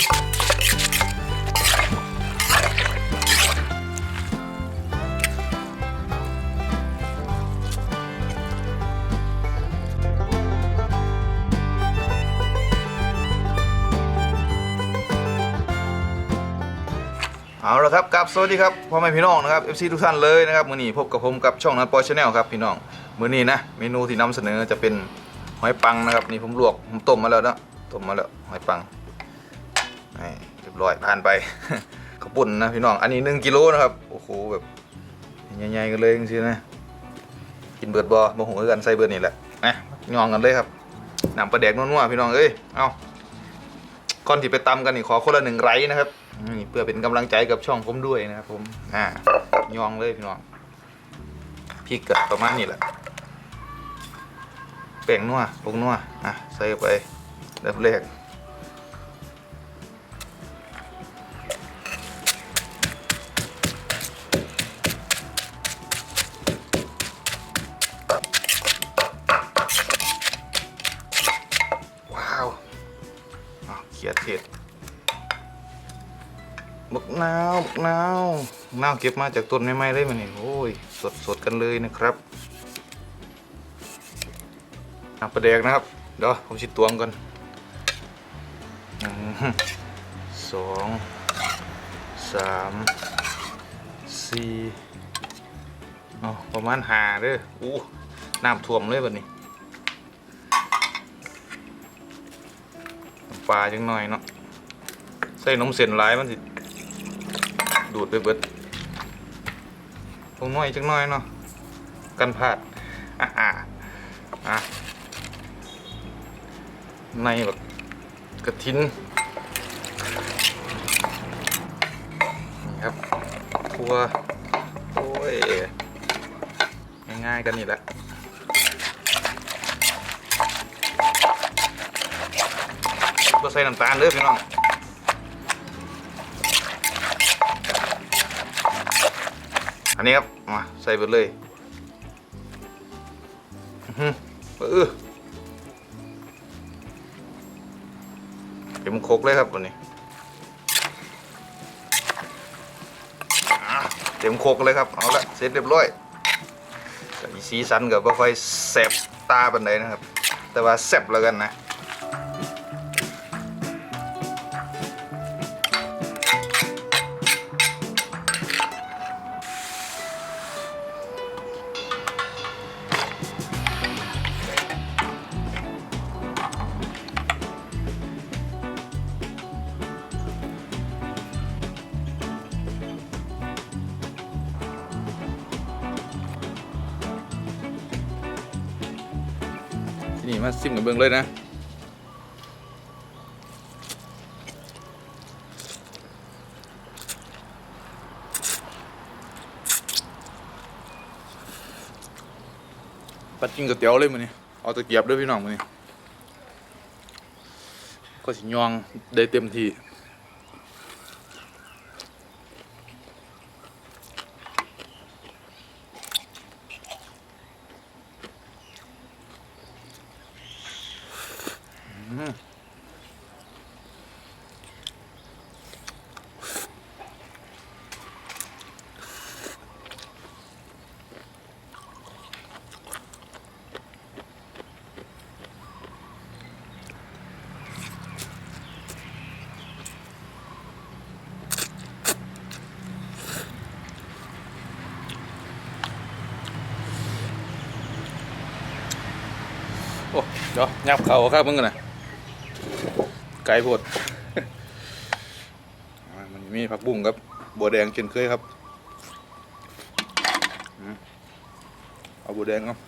เอาละครับกับสวัสดีครับพ่อแม่พี่น้องนะครับ FC ทุกท่านเลยนะครับมื้อนี้พบกับผมกับช่องนัทปอยชาแนลครับพี่น้องมื้อนี้นะเมนูที่นำเสนอจะเป็นหอยปังนะครับนี่ผมลวกผมต้มมาแล้วนะต้มมาแล้วหอยปัง นี่เรียบร้อยผ่านไปข้าวปุ่นนะพี่น้อง อันนี้ 1กิโลนะครับ โอ้โหแบบใหญ่ๆกันเลยจริงๆนะ กินเบิดบอมาหุงกันใส่เบิดนี่แหละนะยองกันเลยครับน้ำปลาแดกนัวๆพี่น้องเอ้ย เอาก่อนที่ไปตำกันนี่ขอคนละหนึ่งไลค์นะครับนี่เพื่อเป็นกำลังใจกับช่องผมด้วยนะครับผม อ่ายองเลยพี่น้องพริกกับประมาณนี้แหละแป้งนัวผงนัวอะใส่ไปเริ่มแรก เขียดบักนาวบักนาวนาวเก็บมาจากต้นไม้ๆเลยมันนี่โอ้ยสดสดกันเลยนะครับน้ำปลาแดกนะครับ เดี๋ยวผมชิดตวงก่อนหนึ่งสองสามสี่เอประมาณห้าเด้ออู้น้ำท่วมเลยแบบนี้ ปลาจังหน่อยเนาะใส่นมเส้นหลายมันสิดูดไปเบิดพงน้อยจังหน่อยเนาะกันพลาดอะอะอะในแบบกระทินนี่ครับทัวโอ้ยง่ายๆกันนี่แหละ ก็ใส่น้ำตาลเด้อพี่น้องอันนี้ครับมาใส่ไปเลยอือเออเต็มโครกเลยครับวันนี้เต็มโคกเลยครับเอาละเสร็จเรียบร้อยสีสันก็บ่ค่อยแสบตาปานใดนะครับ แต่ว่าแซ่บแล้วกันนะ มาซิมกับเบิ้งเลยนะปัดกินก๋วยเตี๋ยวเลยมื้อนี้เอาตะเกียบด้วยพี่น้องมื้อนี้ก็สิย่องได้เต็มที่ โอ้เดี๋ยวยับเข่าครับมึงกันนะไก่โพดมันมีผักบุ้งครับ บัวแดงเช่นเคยครับ เอาบัวแดงครับ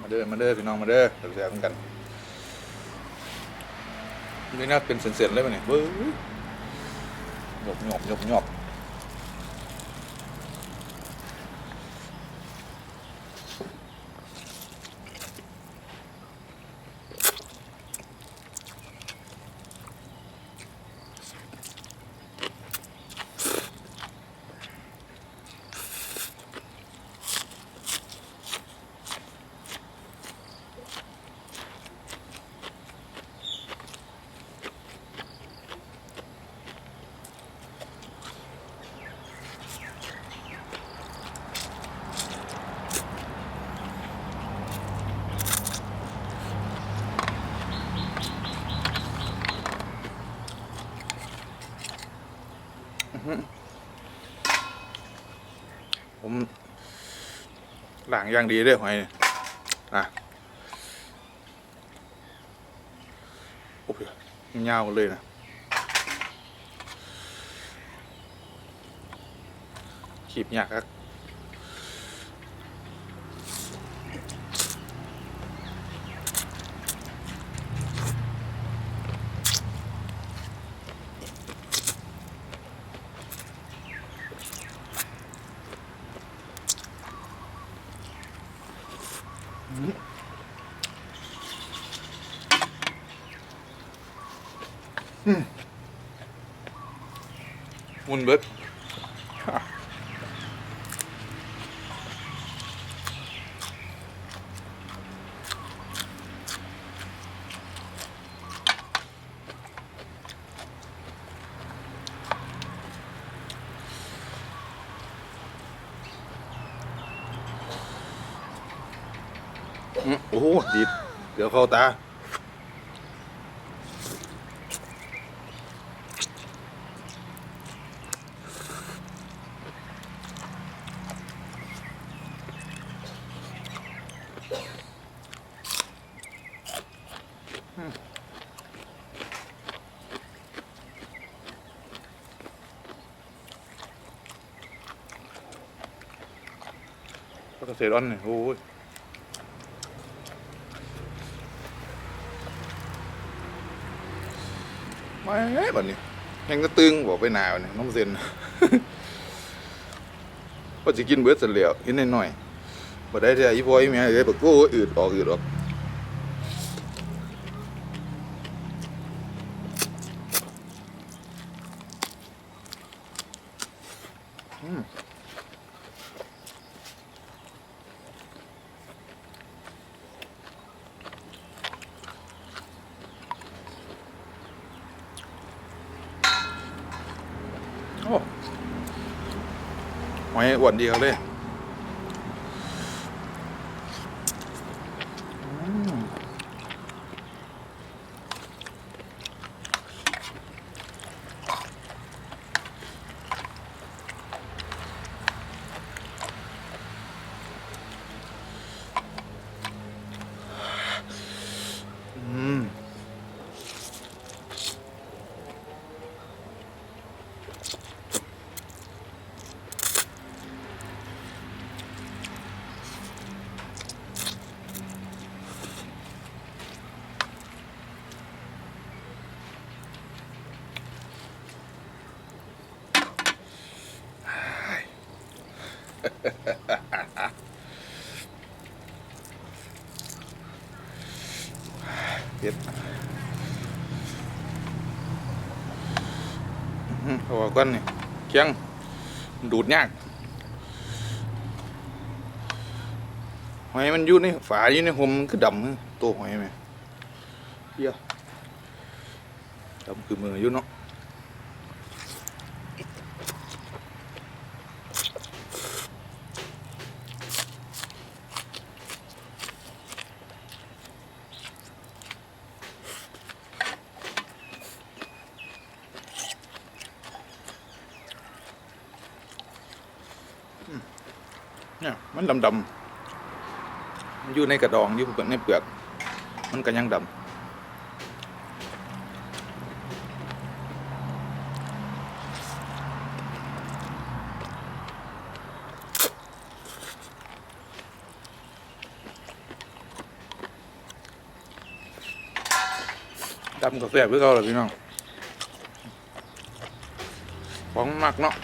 มาเด้อ มาเด้อพี่น้องมาเด้อเดี๋ยวแซ่บๆกันนี่น่าเป็นเส้นๆเลยมันนี่เบ้ยหยบหยบหยบหยบ ล้างอย่างดีเด้อหอยนี่อะโอ้ยยาเลยนะขีบยากครับ มุนเบิด อืมโอ้โหดีเดี๋ยวเข้าตา ก็เกษตรอ่อนเนี่ยโอ้ย ไม่บัดนี้ยังก็ตึงบอกไปหนาวเนี่ยน้องเซนก็จะกินเบิดเสร็จแล้วกินหน่อยๆบ่ได้แต่อีพอยแม่เลยบอกโอ้ยอืดออกอืดออก หอยอ้วนดีครับเลยอืมอืม เผ็ดหือเอาออกก่อนนี่เคียง ดูดยากหอยมันอยู่ในฝาอยู่ในหมมันคือดำตัวหอยไหมเฮียดำคือมืออยู่เนาะ มันดำดำมันอยู่ในกระดองอยู่ในเปลือก มันก็ยังดำดำกาแฟเพื่อเขาเหรพี่น้องของมากเนาะ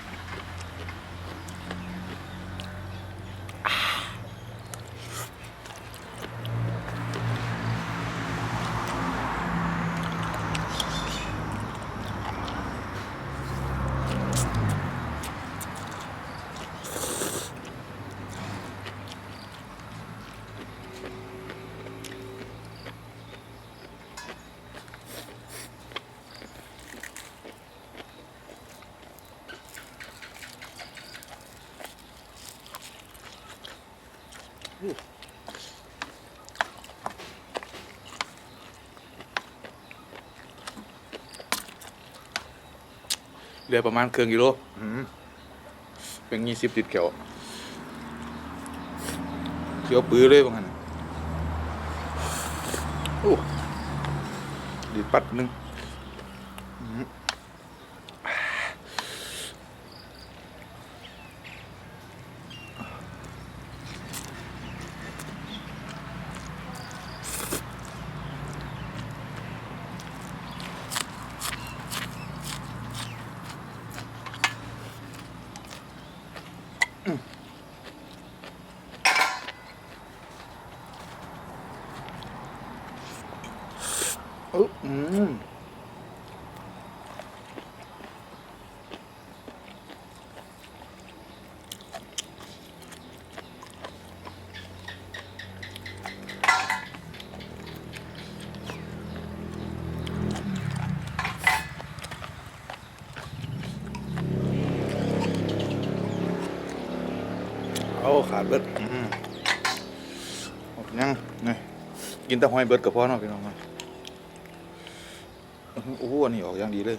ลือประมาณเครื่องกิโลอืมเป็นยี่สิบติดแขวเขียวปื้อเลยบางอันโอ้ดีดปัดหนึง ขาดเบิดอืมเอาไปยังนี่กินแต่หอยเบิดกับพ่อเนาะพี่น้องเนาะอื้อหือโอ้โหอันนี้ออกอย่างดีเลย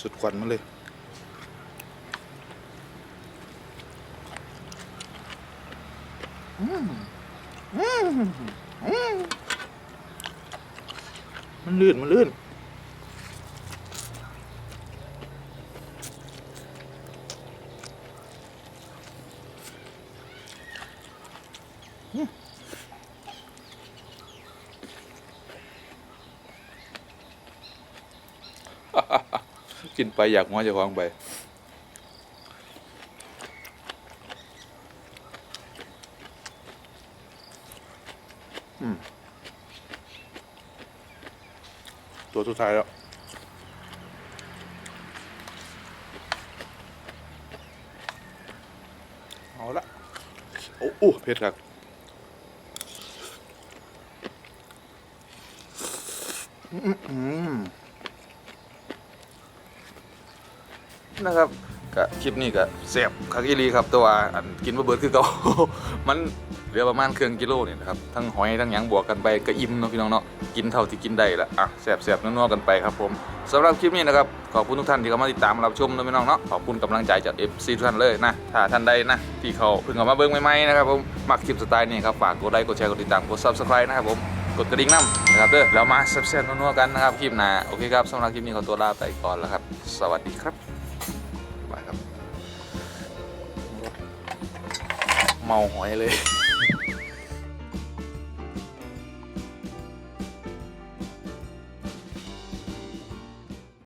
สุดควันมาเลยอืมอืมอืมมันลื่น มันลื่น กินไปอยากหัวจะควางไปตัวสุดท้ายแล้วเอาละโอ้โอ้เผ็ดครับอืมอืม นะครับก็คลิปนี้ก็เสียบคักอีลีครับแต่ว่าอันกินบ่เบิดคือเก่า มันเหลือประมาณครึ่งกิโลนี่นะครับทั้งหอยทั้งหยังบวกกันไปก็อิ่มเนาะพี่น้องเนาะกินเท่าที่กินได้ละอะแซ่บๆนัวๆกันไปครับผมสำหรับคลิปนี้นะครับขอบคุณทุกท่านที่เข้ามาติดตามรับชมนะพี่น้องเนาะขอบคุณกำลังใจจาก FC ทุกท่านเลยนะถ้าท่านใดนะที่เขาเพิ่งเข้ามาเบิ่งใหม่ๆนะครับผมมักคลิปสไตล์นี้ครับฝากกดไลค์กดแชร์กดติดตามกด Subscribe นะครับผมกดกระดิ่งน้ำนะครับเด้อแล้วมาแซ่บๆนัวๆกันนะครับคลิปหน้าโอเคครับสำหรับคลิปนี้ขอตัวลาไปก่อนแล้วครับ สวัสดีครับบายครับ เมาหอยเลย